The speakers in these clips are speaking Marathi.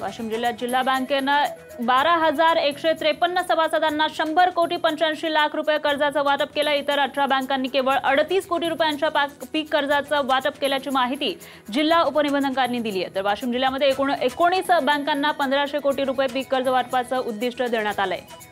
वाशिम जिल्ह्यात जिल्हा बँकेनं बारा हजार एकशे त्रेपन्न सभासदांना शंभर कोटी पंच्याऐंशी लाख रुपये कर्जाचं वाटप केलं. इतर अठरा बँकांनी केवळ अडतीस कोटी रुपयांच्या पाक- पीक कर्जाचं वाटप केल्याची माहिती जिल्हा उपनिबंधकांनी दिली आहे. तर वाशिम जिल्ह्यामध्ये एकूण एकोणीस बँकांना पंधराशे कोटी रुपये पीक कर्ज वाटपाचं उद्दिष्ट देण्यात आलं आहे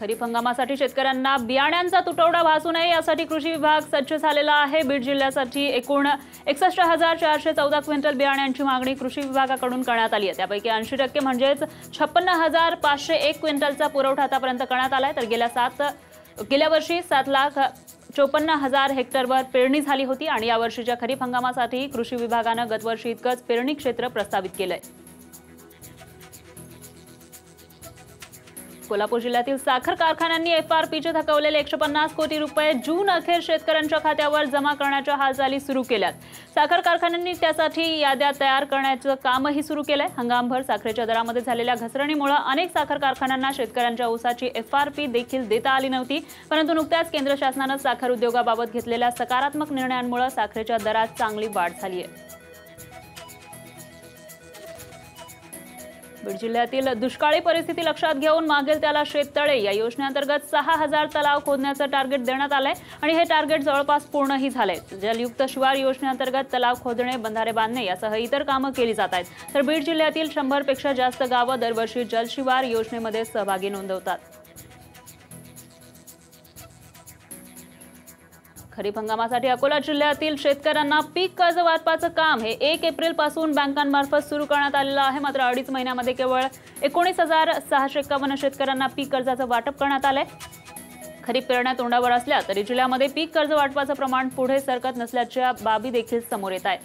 खरीप हंगामासाठी शेतकऱ्यांना बियाण्यांचा तुटवडा भासू नये यासाठी कृषी विभाग सज्ज झालेला आहे. बीड जिल्ह्यासाठी एकूण एकसष्ट हजार चारशे चौदा क्विंटल बियाण्यांची मागणी कृषी विभागाकडून करण्यात आली आहे. त्यापैकी ऐंशी टक्के म्हणजेच छप्पन्न हजार पाचशे एक क्विंटलचा पुरवठा आतापर्यंत करण्यात आला आहे तर गेल्या सात गेल्या वर्षी सात लाख चोपन्न हजार हेक्टरवर पेरणी झाली होती आणि यावर्षीच्या खरीप हंगामासाठी कृषी विभागानं गतवर्षी इतकंच पेरणी क्षेत्र प्रस्तावित केलं आहे कोल्हापूर जिल्ह्यातील साखर कारखान्यांनी एफ आर पीचे थकवलेले एकशे पन्नास कोटी रुपये जून अखेर शेतकऱ्यांच्या खात्यावर जमा करण्याच्या हालचाली सुरू केल्यात. साखर कारखान्यांनी त्यासाठी याद्या तयार करण्याचं कामही सुरू केलंय. हंगामभर साखरेच्या दरामध्ये झालेल्या घसरणीमुळे अनेक साखर कारखान्यांना शेतकऱ्यांच्या ऊसाची एफ आर पी देखील देता आली नव्हती. परंतु नुकत्याच केंद्र शासनानं साखर उद्योगाबाबत घेतलेल्या सकारात्मक निर्णयांमुळे साखरेच्या दरात चांगली वाढ झाली आहे बीड जिल्ह्यातील दुष्काळी परिस्थिती लक्षात घेऊन मागेल त्याला शेततळे या योजनेअंतर्गत सहा हजार तलाव खोदण्याचं टार्गेट देण्यात आलंय आणि हे टार्गेट जवळपास पूर्णही झालंय. जलयुक्त शिवार योजनेअंतर्गत तलाव खोदणे बंधारे बांधणे यासह इतर कामं केली जात आहेत. तर बीड जिल्ह्यातील शंभरपेक्षा जास्त गावं दरवर्षी जलशिवार योजनेमध्ये सहभागी नोंदवतात. खरीप हंगामासाठी अकोला जिल्ह्यातील शेतकऱ्यांना पीक कर्ज वाटपाचं काम हे एक एप्रिलपासून बँकांमार्फत सुरू करण्यात आलेलं आहे. मात्र अडीच महिन्यामध्ये केवळ एकोणीस हजार सहाशे एक्कावन्न शेतकऱ्यांना पीक कर्जाचं वाटप करण्यात आलंय. खरीप पेरण्या तोंडावर असल्या तरी जिल्ह्यामध्ये पीक कर्ज वाटपाचं प्रमाण पुढे सरकत नसल्याच्या बाबी देखील समोर येत आहेत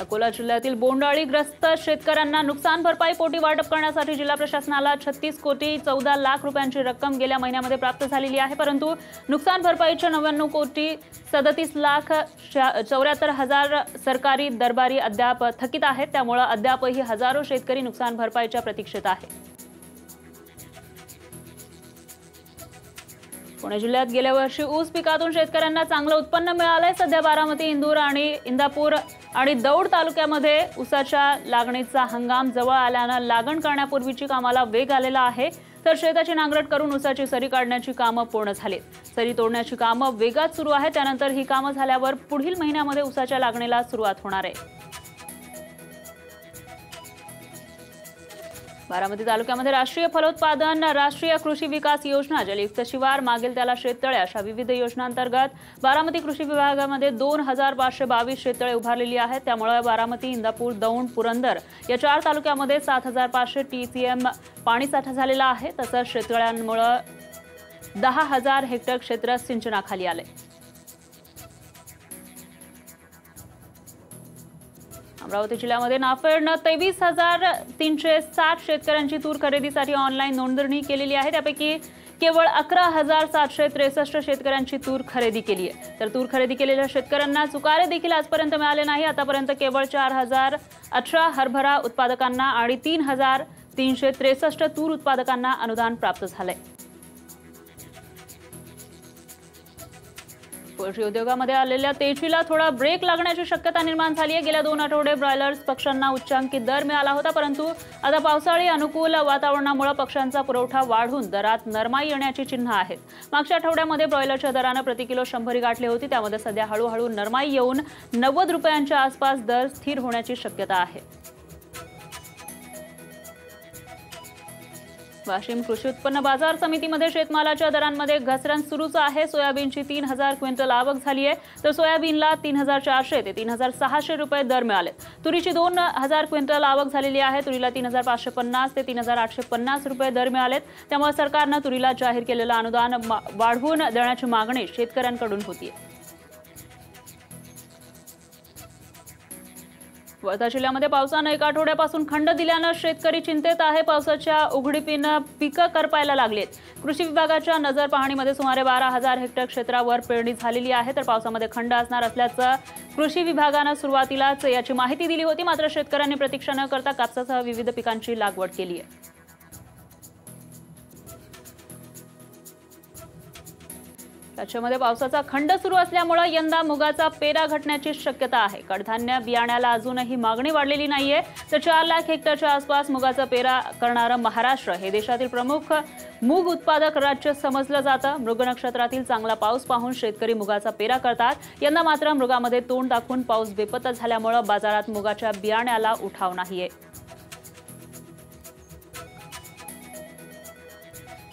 अकोला जिल्ह्यातील बोंडाळीग्रस्त शेतकऱ्यांना नुकसान भरपाई पोटी वाटप करण्यासाठी जिल्हा प्रशासनाला छत्तीस कोटी चौदा लाख रुपयांची रक्कम गेल्या महिन्यामध्ये प्राप्त झालेली आहे. परंतु नुकसान भरपाईच्या नव्याण्णव कोटी सदतीस लाख चौऱ्याहत्तर हजार सरकारी दरबारी अद्याप थकीत आहेत. त्यामुळे अद्यापही हजारो शेतकरी नुकसान भरपाईच्या प्रतीक्षेत आहेत पुणे जिल्ह्यात गेल्या वर्षी ऊस पिकातून शेतकऱ्यांना चांगलं उत्पन्न मिळालंय. सध्या बारामती इंदूर आणि इंदापूर आणि दौड तालुक्यामध्ये ऊसाच्या लागणीचा हंगाम जवळ आल्यानं लागण करण्यापूर्वीची कामाला वेग आलेला आहे. तर शेताची नांगरट करून ऊसाची सरी काढण्याची कामं पूर्ण झालीत. सरी तोडण्याची कामं वेगात सुरू आहेत. त्यानंतर ही कामं झाल्यावर पुढील महिन्यामध्ये ऊसाच्या लागणीला सुरुवात होणार आहे. बारामती तालुक्यामध्ये राष्ट्रीय फलोत्पादन राष्ट्रीय कृषी विकास योजना जलयुक्त शिवार मागील त्याला शेततळे अशा विविध योजनांतर्गत बारामती कृषी विभागामध्ये दोन हजार पाचशे बावीस शेततळे उभारलेली आहेत. त्यामुळे बारामती इंदापूर दौंड पुरंदर या चार तालुक्यामध्ये सात हजार पाचशे टीसीएम पाणीसाठा झालेला आहे. तसंच शेततळ्यांमुळे दहा हजार हेक्टर क्षेत्र सिंचनाखाली आले अमरावती जिल्ह्यामध्ये नाफेडनं तेवीस हजार तीनशे साठ शेतकऱ्यांची तूर खरेदीसाठी ऑनलाईन नोंदणी केलेली आहे. त्यापैकी केवळ अकरा हजार सातशे त्रेसष्ट शेतकऱ्यांची तूर खरेदी केली आहे. तर तूर खरेदी केलेल्या शेतकऱ्यांना चुकारे देखील आजपर्यंत मिळाले नाही. आतापर्यंत केवळ चार हजार अठरा हरभरा उत्पादकांना आणि तीन हजार तीनशे त्रेसष्ट तूर उत्पादकांना अनुदान प्राप्त झालंय. पोल्ट्री उद्योगामध्ये आलेल्या तेजीला थोडा ब्रेक लागण्याची शक्यता निर्माण झाली आहे. गेल्या दोन आठवडे ब्रॉयलर्स पक्ष्यांना उच्चांकित दर मिळाला होता परंतु आता पावसाळी अनुकूल वातावरणामुळे पक्ष्यांचा पुरवठा वाढून दरात नरमाई येण्याची चिन्ह आहेत. मागच्या आठवड्यामध्ये ब्रॉयलरच्या दरानं प्रति किलो शंभरी गाठली होती. त्यामध्ये सध्या हळूहळू नरमाई येऊन नव्वद रुपयांच्या आसपास दर स्थिर होण्याची शक्यता आहे. वाशिम कृषी उत्पन्न बाजार समितीमध्ये शेतमालाच्या दरांमध्ये घसरण सुरूच आहे. सोयाबीनची तीन हजार क्विंटल आवक झाली आहे. तर सोयाबीनला तीन हजार चारशे ते तीन हजार सहाशे रुपये दर मिळाले. तुरीची दोन हजार क्विंटल आवक झालेली आहे. तुरीला तीन हजार पाचशे पन्नास ते तीन हजार आठशे पन्नास रुपये दर मिळालेत. त्यामुळे सरकारनं तुरीला जाहीर केलेलं अनुदान वाढवून देण्याची मागणी शेतकऱ्यांकडून होती आहे वर्धा जिल्ह्यामध्ये पावसानं एका आठवड्यापासून खंड दिल्यानं शेतकरी चिंतेत आहे. पावसाच्या उघडीपीनं पिकं करपायला लागलीत. कृषी विभागाच्या नजर पाहणीमध्ये सुमारे बारा हजार हेक्टर क्षेत्रावर पेरणी झालेली आहे. तर पावसामध्ये खंड असणार असल्याचं कृषी विभागानं सुरुवातीलाच याची माहिती दिली होती. मात्र शेतकऱ्यांनी प्रतीक्षा न करता कापसासह विविध पिकांची लागवड केली आहे. राज्यामध्ये पावसाचा खंड सुरू असल्यामुळे यंदा मुगाचा पेरा घटण्याची शक्यता आहे. कडधान्य बियाण्याला अजूनही मागणी वाढलेली नाहीये. तर चार लाख हेक्टरच्या आसपास मुगाचा पेरा करणारं महाराष्ट्र हे देशातील प्रमुख मूग उत्पादक राज्य समजलं जातं. मृग नक्षत्रातील चांगला पाऊस पाहून शेतकरी मुगाचा पेरा करतात. यंदा मात्र मृगामध्ये तोंड दाखवून पाऊस बेपत्ता झाल्यामुळे बाजारात मुगाच्या बियाण्याला उठाव नाहीये.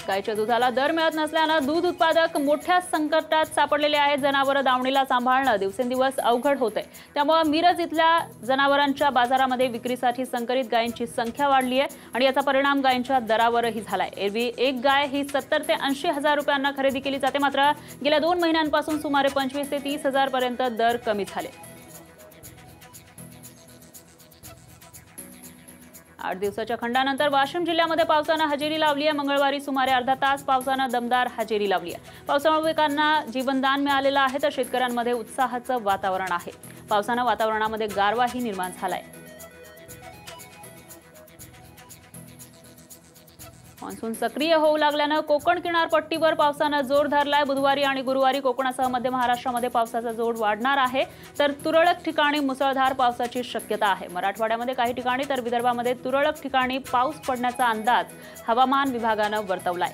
गायच्या दुधाला दर मिळत नसल्यानं दूध उत्पादक मोठ्या संकटात सापडलेले आहेत. जनावरं दावणीला सांभाळणं दिवसेंदिवस अवघड होत आहे त्यामुळे मिरज इथल्या जनावरांच्या बाजारामध्ये विक्रीसाठी संकरित गायींची संख्या वाढली आहे आणि याचा परिणाम गायींच्या दरावरही झालाय. एरवी एक गाय ही सत्तर ते ऐंशी हजार रुपयांना खरेदी केली जाते. मात्र गेल्या दोन महिन्यांपासून सुमारे पंचवीस ते तीस हजार पर्यंत दर कमी झाले. आठ दिवसाच्या खंडानंतर वाशिम जिल्ह्यामध्ये पावसानं हजेरी लावली आहे. मंगळवारी सुमारे अर्धा तास पावसानं दमदार हजेरी लावली आहे. पावसामुळे पिकांना जीवनदान मिळालेलं आहे तर शेतकऱ्यांमध्ये उत्साहाचं वातावरण आहे. पावसानं वातावरणामध्ये गारवाही निर्माण झाला आहे मान्सून सक्रिय होऊ लागल्यानं कोकण किनारपट्टीवर पावसानं जोर धरलाय. बुधवारी आणि गुरुवारी कोकणासह मध्य महाराष्ट्रामध्ये पावसाचा जोर वाढणार आहे. तर तुरळक ठिकाणी मुसळधार पावसाची शक्यता आहे. मराठवाड्यामध्ये काही ठिकाणी तर विदर्भामध्ये तुरळक ठिकाणी पाऊस पडण्याचा अंदाज हवामान विभागानं वर्तवलाय.